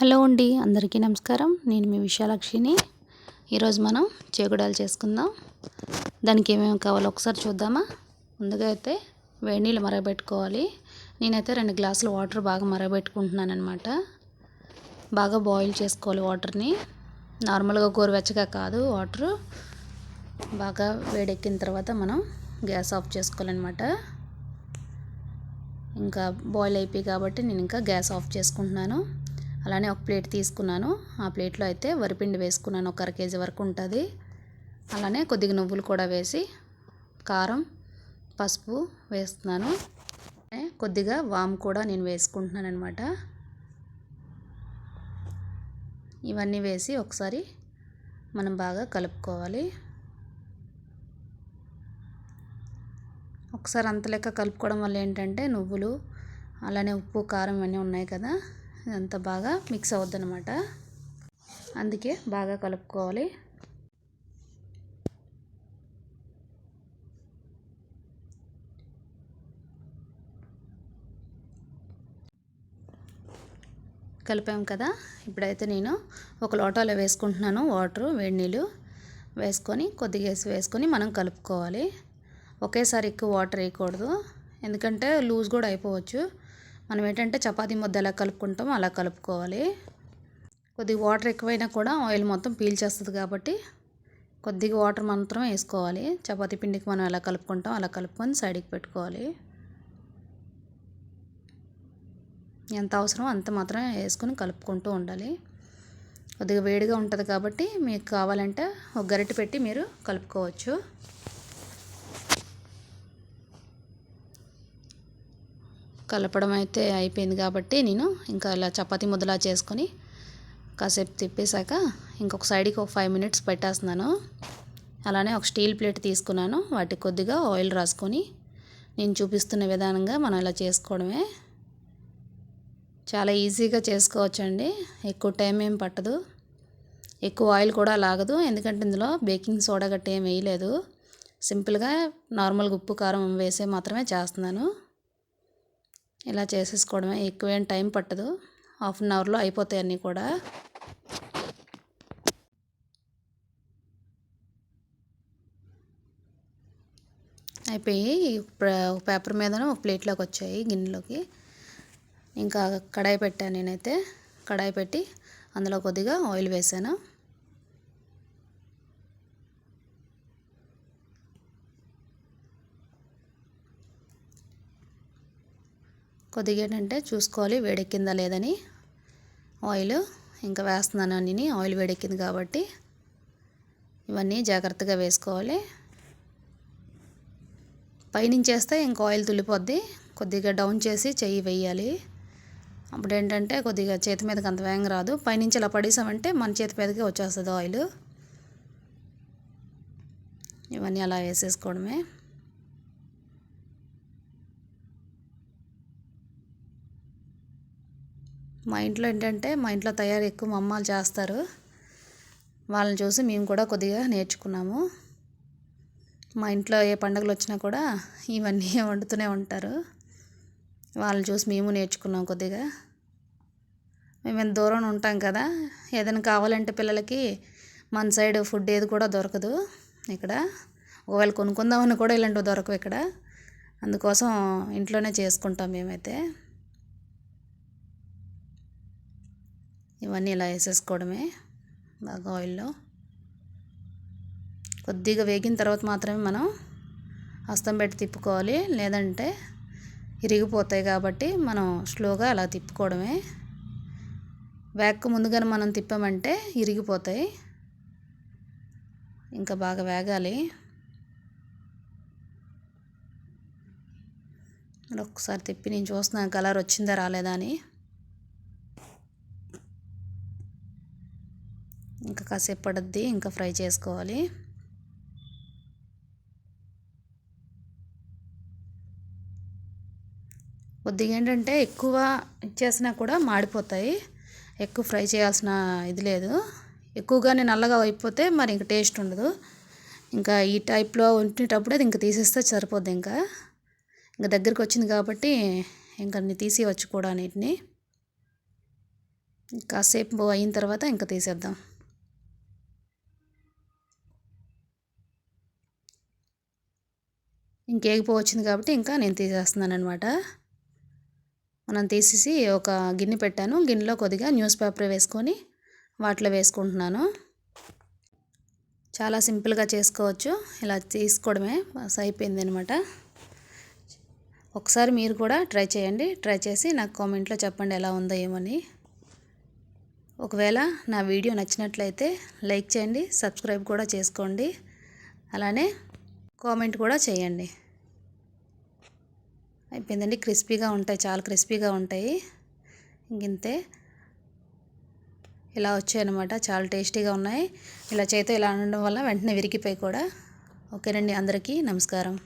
Hello అండి అందరికీ నమస్కారం. నేను మీ విశాలక్షిని. ఈరోజు మనం చేగుడాలు చేసుకుందాం. దానికి ఏమేమి కావాలో ఒకసారి చూద్దామా? ముందుగా అయితే వేడి నీళ్ళు మరగబెట్టుకోవాలి. నేనైతే రెండు గ్లాసులు వాటర్ బాగా మరగబెట్టుకుంటున్నాను అనమాట బాగా బాయిల్ చేసుకోవాలి వాటర్ని. నార్మల్గా గోరువెచ్చగా కాదు వాటర్. బాగా వేడెక్కిన తర్వాత మనం గ్యాస్ ఆఫ్ చేసుకోవాలన్నమాట. ఇంకా బాయిల్ అయిపోయి కాబట్టి నేను ఇంకా గ్యాస్ ఆఫ్ చేసుకుంటున్నాను. అలానే ఒక ప్లేట్ తీసుకున్నాను. ఆ ప్లేట్లో అయితే వరిపిండి వేసుకున్నాను. ఒక అర కేజీ వరకు ఉంటుంది. అలానే కొద్దిగా నువ్వులు కూడా వేసి కారం పసుపు వేస్తున్నాను. కొద్దిగా వామ్ కూడా నేను వేసుకుంటున్నాను అనమాట ఇవన్నీ వేసి ఒకసారి మనం బాగా కలుపుకోవాలి. ఒకసారి అంత లెక్క కలుపుకోవడం వల్ల ఏంటంటే నువ్వులు అలానే ఉప్పు కారం ఇవన్నీ ఉన్నాయి కదా. ఇదంతా బాగా మిక్స్ అవుద్ది అనమాట అందుకే బాగా కలుపుకోవాలి. కలిపాం కదా. ఇప్పుడైతే నేను ఒక లోటాలో వేసుకుంటున్నాను. వాటరు వేడి నీళ్ళు వేసుకొని కొద్దిగా వేసి వేసుకొని మనం కలుపుకోవాలి. ఒకేసారి ఎక్కువ వాటర్ వేయకూడదు. ఎందుకంటే లూజ్ కూడా అయిపోవచ్చు. మనం ఏంటంటే చపాతీ ముద్ద ఎలా కలుపుకుంటామో అలా కలుపుకోవాలి. కొద్దిగా వాటర్ ఎక్కువైనా కూడా ఆయిల్ మొత్తం పీల్చేస్తుంది కాబట్టి కొద్దిగా వాటర్ మాత్రం వేసుకోవాలి. చపాతీ పిండికి మనం ఎలా కలుపుకుంటాం అలా కలుపుకొని సైడ్కి పెట్టుకోవాలి. ఎంత అవసరం అంత మాత్రం వేసుకొని కలుపుకుంటూ ఉండాలి. కొద్దిగా వేడిగా ఉంటుంది కాబట్టి మీకు కావాలంటే ఒక గరిటె పెట్టి మీరు కలుపుకోవచ్చు. కలపడం అయితే అయిపోయింది కాబట్టి నేను ఇంకా ఇలా చపాతి ముద్దలా చేసుకొని కాసేపు తిప్పేశాక ఇంకొక సైడ్కి ఒక ఫైవ్ మినిట్స్ పెట్టేస్తున్నాను. అలానే ఒక స్టీల్ ప్లేట్ తీసుకున్నాను. వాటికి కొద్దిగా ఆయిల్ రాసుకొని నేను చూపిస్తున్న విధానంగా మనం ఇలా చేసుకోవడమే. చాలా ఈజీగా చేసుకోవచ్చండి. ఎక్కువ టైం ఏం పట్టదు. ఎక్కువ ఆయిల్ కూడా లాగదు. ఎందుకంటే ఇందులో బేకింగ్ సోడా గట్ట ఏం వేయలేదు. సింపుల్గా నార్మల్గా ఉప్పు కారం వేసే మాత్రమే చేస్తున్నాను. ఇలా చేసేసుకోవడమే. ఎక్కువేం టైం పట్టదు. హాఫ్ అన్ అవర్లో అయిపోతాయి అన్నీ కూడా. అయిపోయి పేపర్ మీదను ఒక ప్లేట్లోకి వచ్చాయి గిన్నెలోకి. ఇంకా కడాయి పెట్టాను నేనైతే. కడాయి పెట్టి అందులో కొద్దిగా ఆయిల్ వేసాను. కొద్దిగా ఏంటంటే చూసుకోవాలి వేడెక్కిందా లేదని. ఆయిల్ ఇంకా వేస్తున్నాను అన్నీ ఆయిల్ వేడెక్కింది కాబట్టి ఇవన్నీ జాగ్రత్తగా వేసుకోవాలి. పైనుంచి వేస్తే ఇంకా ఆయిల్ తులిపోద్ది కొద్దిగా డౌన్ చేసి చెయ్యి వేయాలి. అప్పుడు ఏంటంటే కొద్దిగా చేతి మీదకి అంత వేగం రాదు. పైనుంచి ఇలా పడేసామంటే మన చేతి మీదకి వచ్చేస్తుంది ఆయిల్. ఇవన్నీ అలా వేసేసుకోవడమే. మా ఇంట్లో ఏంటంటే మా ఇంట్లో తయారు ఎక్కువ మా అమ్మ చేస్తారు. వాళ్ళని చూసి మేము కూడా కొద్దిగా నేర్చుకున్నాము. మా ఇంట్లో ఏ పండుగలు వచ్చినా కూడా ఇవన్నీ వండుతూనే ఉంటారు. వాళ్ళని చూసి మేము నేర్చుకున్నాం కొద్దిగా. మేము ఎంత దూరం ఉంటాం కదా ఏదైనా కావాలంటే పిల్లలకి మన సైడ్ ఫుడ్ ఏది కూడా దొరకదు ఇక్కడ. ఒకవేళ కొనుక్కుందామని కూడా ఇలాంటివి దొరకవు ఇక్కడ. అందుకోసం ఇంట్లోనే చేసుకుంటాం మేమైతే. ఇవన్నీ ఇలా వేసేసుకోవడమే బాగా ఆయిల్లో. కొద్దిగా వేగిన తర్వాత మాత్రమే మనం హస్తం పెట్టి తిప్పుకోవాలి. లేదంటే ఇరిగిపోతాయి కాబట్టి మనం స్లోగా అలా తిప్పుకోవడమే. వేగక ముందుగానే మనం తిప్పామంటే ఇరిగిపోతాయి. ఇంకా బాగా వేగాలి. ఒకసారి తిప్పి నేను చూస్తున్నాను కలర్ వచ్చిందా రాలేదా అని ఇంకా కాసేపు పడుద్ది ఇంకా ఫ్రై చేసుకోవాలి. కొద్దిగా ఏంటంటే ఎక్కువ ఇచ్చేసినా కూడా మాడిపోతాయి. ఎక్కువ ఫ్రై చేయాల్సిన ఇది లేదు. ఎక్కువగానే నల్లగా అయిపోతే మరి ఇంకా టేస్ట్ ఉండదు. ఇంకా ఈ టైప్లో ఉంటేటప్పుడే అది ఇంకా తీసేస్తే సరిపోద్ది ఇంకా. ఇంకా దగ్గరికి వచ్చింది కాబట్టి ఇంకా తీసి వచ్చి కూడా నీటిని. కాసేపు అయిన తర్వాత ఇంకా తీసేద్దాం. ఇంకేగిపో వచ్చింది కాబట్టి ఇంకా నేను తీసేస్తున్నాను అనమాట మనం తీసేసి ఒక గిన్నె పెట్టాను. గిన్నెలో కొద్దిగా న్యూస్ పేపర్ వేసుకొని వాటిలో వేసుకుంటున్నాను. చాలా సింపుల్గా చేసుకోవచ్చు. ఇలా తీసుకోవడమే బస్ అయిపోయింది అనమాట ఒకసారి మీరు కూడా ట్రై చేయండి. ట్రై చేసి నాకు కామెంట్లో చెప్పండి ఎలా ఉందో ఏమని ఒకవేళ నా వీడియో నచ్చినట్లయితే లైక్ చేయండి సబ్స్క్రైబ్ కూడా చేసుకోండి. అలానే కామెంట్ కూడా చేయండి. అయిపోయిందండి. క్రిస్పీగా ఉంటాయి. చాలా క్రిస్పీగా ఉంటాయి. ఇంతే. ఇలా వచ్చాయన్నమాట. చాలా టేస్టీగా ఉన్నాయి. ఇలా చేతితో ఇలా ఉండడం వల్ల వెంటనే విరిగిపోయి కూడా. ఓకేనండి. అందరికీ నమస్కారం.